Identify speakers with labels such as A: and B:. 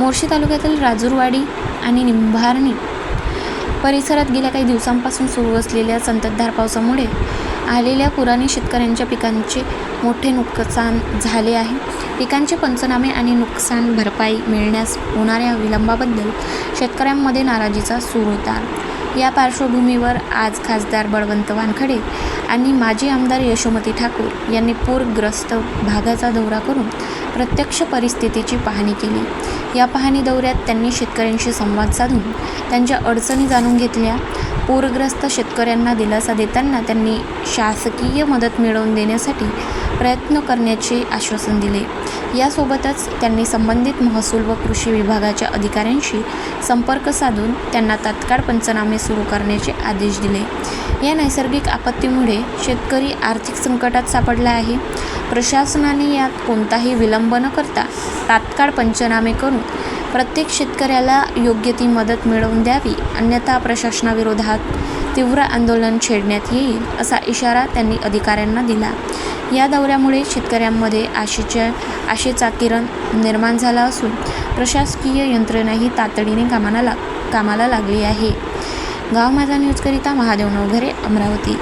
A: मोर्शी तालुक्यातील राजूरवाडी आणि निंभारणी परिसरात गेल्या काही दिवसांपासून सुरू असलेल्या संततधार पावसामुळे आलेल्या पुराने शेतकऱ्यांच्या पिकांचे मोठे नुकसान झाले आहे. पिकांचे पंचनामे आणि नुकसान भरपाई मिळण्यास होणाऱ्या विलंबाबद्दल शेतकऱ्यांमध्ये नाराजीचा सूर होता. या पार्श्वभूमीवर आज खासदार बळवंत वानखडे आणि माजी आमदार यशोमती ठाकूर यांनी पूरग्रस्त भागाचा दौरा करून प्रत्यक्ष परिस्थितीची पाहणी केली. या पाहणी दौऱ्यात त्यांनी शेतकऱ्यांशी संवाद साधून त्यांच्या अडचणी जाणून घेतल्या. पूरग्रस्त शेतकऱ्यांना दिलासा देताना त्यांनी शासकीय मदत मिळवून देण्यासाठी प्रयत्न करण्याचे आश्वासन दिले. यासोबतच त्यांनी संबंधित महसूल व कृषी विभागाच्या अधिकाऱ्यांशी संपर्क साधून त्यांना तात्काळ पंचनामे सुरू करण्याचे आदेश दिले. या नैसर्गिक आपत्तीमुळे शेतकरी आर्थिक संकटात सापडला आहे. प्रशासनाने यात कोणताही विलंब न करता तात्काळ पंचनामे करून प्रत्येक शेतकऱ्याला योग्य ती मदत मिळवून द्यावी अन्यथा प्रशासनाविरोधात तीव्र आंदोलन छेडण्यात येईल असा इशारा त्यांनी अधिकाऱ्यांना दिला. या दौऱ्यामुळे शेतकऱ्यांमध्ये आशेच्या आशेचा किरण निर्माण झाला असून प्रशासकीय यंत्रणाही तातडीने कामाला लाग कामाला लागली आहे. गाव माझा न्यूजकरिता महादेव नवघरे अमरावती.